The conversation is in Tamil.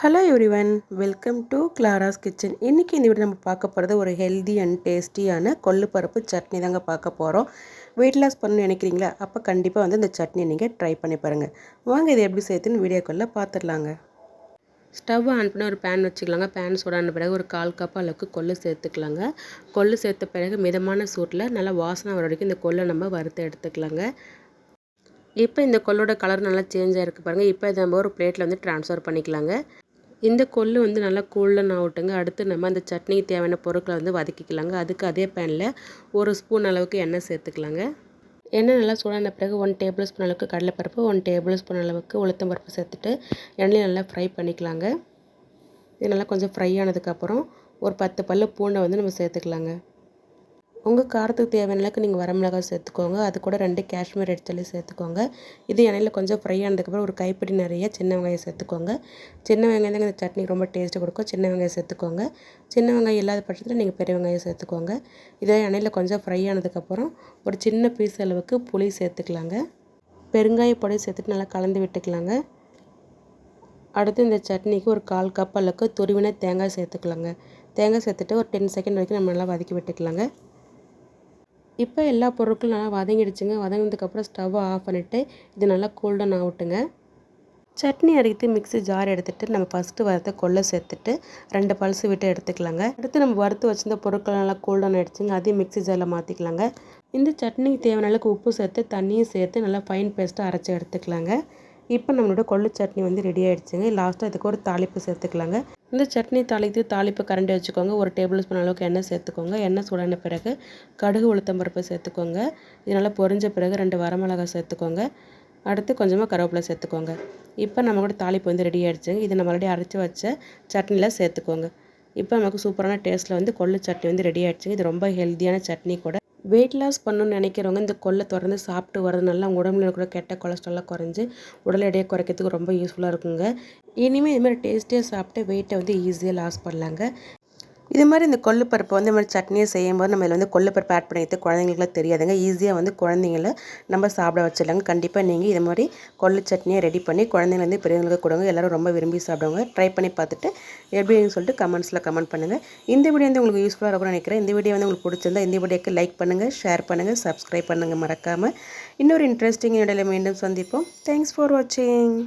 Hello everyone welcome to Clara's kitchen இன்றைக்கி இந்த வீடு நம்ம பார்க்க போகிறது ஒரு ஹெல்தி அண்ட் டேஸ்டியான கொள்ளுப்பருப்பு சட்னி தாங்க பார்க்க போகிறோம் வெயிட் லாஸ் பண்ணணும்னு நினைக்கிறீங்களா? அப்போ கண்டிப்பாக வந்து இந்த சட்னி நீங்கள் ட்ரை பண்ணி பாருங்கள் வாங்க இது எப்படி சேர்த்துன்னு வீடியோக்குள்ளே பார்த்துடலாங்க. ஸ்டவ் ஆன் பண்ணி ஒரு பேன் வச்சுக்கலாங்க. பேன் சூடான பிறகு ஒரு கால் கப் அளவுக்கு கொள்ளு சேர்த்துக்கலாங்க. கொள்ளு சேர்த்த பிறகு மிதமான சூட்டில் நல்லா வாசனை வர வரைக்கும் இந்த கொள்ளை நம்ம வறுத்து எடுத்துக்கலாங்க. இப்போ இந்த கொள்ளோட கலர் நல்லா சேஞ்ச் ஆகிருக்கு பாருங்கள் இப்போ இதை நம்ம ஒரு பிளேட்டில் வந்து ட்ரான்ஸ்ஃபர் பண்ணிக்கலாங்க. இந்த கொள்ளு வந்து நல்லா கூழன் ஆகட்டுங்க. அடுத்து நம்ம அந்த சட்னிக்கு தேவையான பொருட்களை வந்து வதக்கிக்கலாங்க. அதுக்கு அதே பேனில் ஒரு ஸ்பூன் அளவுக்கு எண்ணெய் சேர்த்துக்கலாங்க. எண்ணெய் நல்லா சூடான பிறகு ஒன் டேபிள் ஸ்பூன் அளவுக்கு கடலைப்பருப்பு ஒன் டேபிள் ஸ்பூன் அளவுக்கு உளுத்தம் பருப்பு சேர்த்துட்டு எண்ணெய் நல்லா ஃப்ரை பண்ணிக்கலாங்க. இது நல்லா கொஞ்சம் ஃப்ரை ஆனதுக்கப்புறம் ஒரு பத்து பல்லு பூண்டை வந்து நம்ம சேர்த்துக்கலாங்க. உங்கள் காரத்துக்கு தேவையான அளவுக்கு நீங்கள் வரமிளகாய் சேர்த்துக்கோங்க. அது கூட ரெண்டு காஷ்மீர் ரெட் சில்லி சேர்த்துக்கோங்க. இது எண்ணெயில் கொஞ்சம் ஃப்ரை ஆனதுக்கப்புறம் ஒரு கைப்பிடி நிறைய சின்ன வெங்காயம் சேர்த்துக்கோங்க. சின்ன வெங்காயம் தான் இந்த சட்னிக்கு ரொம்ப டேஸ்ட்டு கொடுக்கும். சின்ன வெங்காயம் சேர்த்துக்கோங்க. சின்ன வெங்காயம் இல்லாத பட்சத்தில் நீங்கள் பெரிய வெங்காயம் சேர்த்துக்கோங்க. இதே எண்ணெயில் கொஞ்சம் ஃப்ரை ஆனதுக்கப்புறம் ஒரு சின்ன பீஸ் அளவுக்கு புளி சேர்த்துக்கலாங்க. பெருங்காய பொடி சேர்த்துட்டு நல்லா கலந்து விட்டுக்கலாங்க. அடுத்து இந்த சட்னிக்கு ஒரு கால் கப் அளவுக்கு துருவின தேங்காய் சேர்த்துக்கலாங்க. தேங்காய் சேர்த்துட்டு ஒரு டென் செகண்ட் வரைக்கும் நம்ம நல்லா வதக்கி விட்டுக்கலாங்க. இப்போ எல்லா பொருட்களும் நல்லா வதங்கிடுச்சுங்க. வதங்கினதுக்கப்புறம் ஸ்டவ்வை ஆஃப் பண்ணிவிட்டு இது நல்லா கூல்டன் ஆகட்டுங்க. சட்னி அரைத்து மிக்ஸி ஜார் எடுத்துகிட்டு நம்ம ஃபஸ்ட்டு வறுத்த கொள்ளை சேர்த்துட்டு ரெண்டு பல்சு விட்டு எடுத்துக்கலாங்க. அடுத்து நம்ம வறுத்து வச்சிருந்த பொருட்கள் நல்லா கூல்டன் ஆகிடுச்சுங்க அதையும் மிக்ஸி ஜாரில் மாற்றிக்கலாங்க இந்த சட்னிக்கு தேவையான அளவுக்கு உப்பு சேர்த்து தண்ணியும் சேர்த்து நல்லா ஃபைன் பேஸ்ட்டாக அரைச்சி எடுத்துக்கலாங்க. இப்போ நம்மளோட கொள்ளு சட்னி வந்து ரெடி ஆகிடுச்சுங்க லாஸ்ட்டாக இதுக்கு ஒரு தாளிப்பு சேர்த்துக்கலாங்க. இந்த சட்னி தாளித்து தாளிப்பு கரண்டி வச்சுக்கோங்க. ஒரு டேபிள் ஸ்பூன் அளவுக்கு எண்ணெய் சேர்த்துக்கோங்க. எண்ணெய் சூடான பிறகு கடுகு உளுத்தம் பருப்பு சேர்த்துக்கோங்க. இதனால் பொரிஞ்ச பிறகு ரெண்டு வரமிளகாய் சேர்த்துக்கோங்க. அடுத்து கொஞ்சமாக கருவேப்பிலை சேர்த்துக்கோங்க. இப்போ நம்ம கூட தாளிப்பு வந்து ரெடி ஆகிடுச்சுங்க இது நம்ம மறுபடியும் அரைச்சி வச்ச சட்னியில் சேர்த்துக்கோங்க. இப்போ நமக்கு சூப்பரான டேஸ்ட்டில் வந்து கொள்ளு சட்னி வந்து ரெடி ஆகிடுச்சுங்க இது ரொம்ப ஹெல்த்தியான சட்னி கூட. வெயிட் லாஸ் பண்ணணும்னு நினைக்கிறவங்க இந்த கொல்லை திறந்து சாப்பிட்டு வரதுனால அவங்க உடம்புல இருக்கிற கெட்ட கொலஸ்ட்ராலாம் குறைஞ்சி உடல் எடையை குறைக்கிறதுக்கு ரொம்ப யூஸ்ஃபுல்லாக இருக்குங்க. இனிமேல் இதுமாதிரி டேஸ்டியாக சாப்பிட்டு வெயிட்டை வந்து ஈஸியாக லாஸ் பண்ணலாங்க. இது மாதிரி இந்த கொள்ளுப்பருப்பு வந்து இந்த மாதிரி சட்னியை செய்யும்போது நம்ம இதில் வந்து கொள்ளுப்பருப்பு ஆட் பண்ணிட்டு குழந்தைங்களுக்குலாம் தெரியாதுங்க. ஈஸியாக வந்து குழந்தைங்கள நம்ம சாப்பிட வச்சிடலாங்க. கண்டிப்பாக நீங்கள் இது மாதிரி கொள்ளு சட்னியை ரெடி பண்ணி குழந்தைங்கலேருந்து பெரியவங்களுக்கு கொடுங்க. எல்லோரும் ரொம்ப விரும்பி சாப்பிடுவாங்க. ட்ரை பண்ணி பார்த்துட்டு எப்படின்னு சொல்லிட்டு கமெண்ட்ஸில் கமெண்ட் பண்ணுங்கள் இந்த வீடியோ வந்து உங்களுக்கு யூஸ்ஃபுல்லாக இருக்கும்னு நினைக்கிறேன். இந்த வீடியோ வந்து உங்களுக்கு பிடிச்சிருந்தா இந்த வீடியோக்கு லைக் பண்ணுங்கள் ஷேர் பண்ணுங்கள் சப்ஸ்கிரைப் பண்ணுங்கள் மறக்காமல் இன்னொரு இன்ட்ரெஸ்டிங் இடையில மீண்டும் சந்திப்போம். தேங்க்ஸ் ஃபார் வாட்சிங்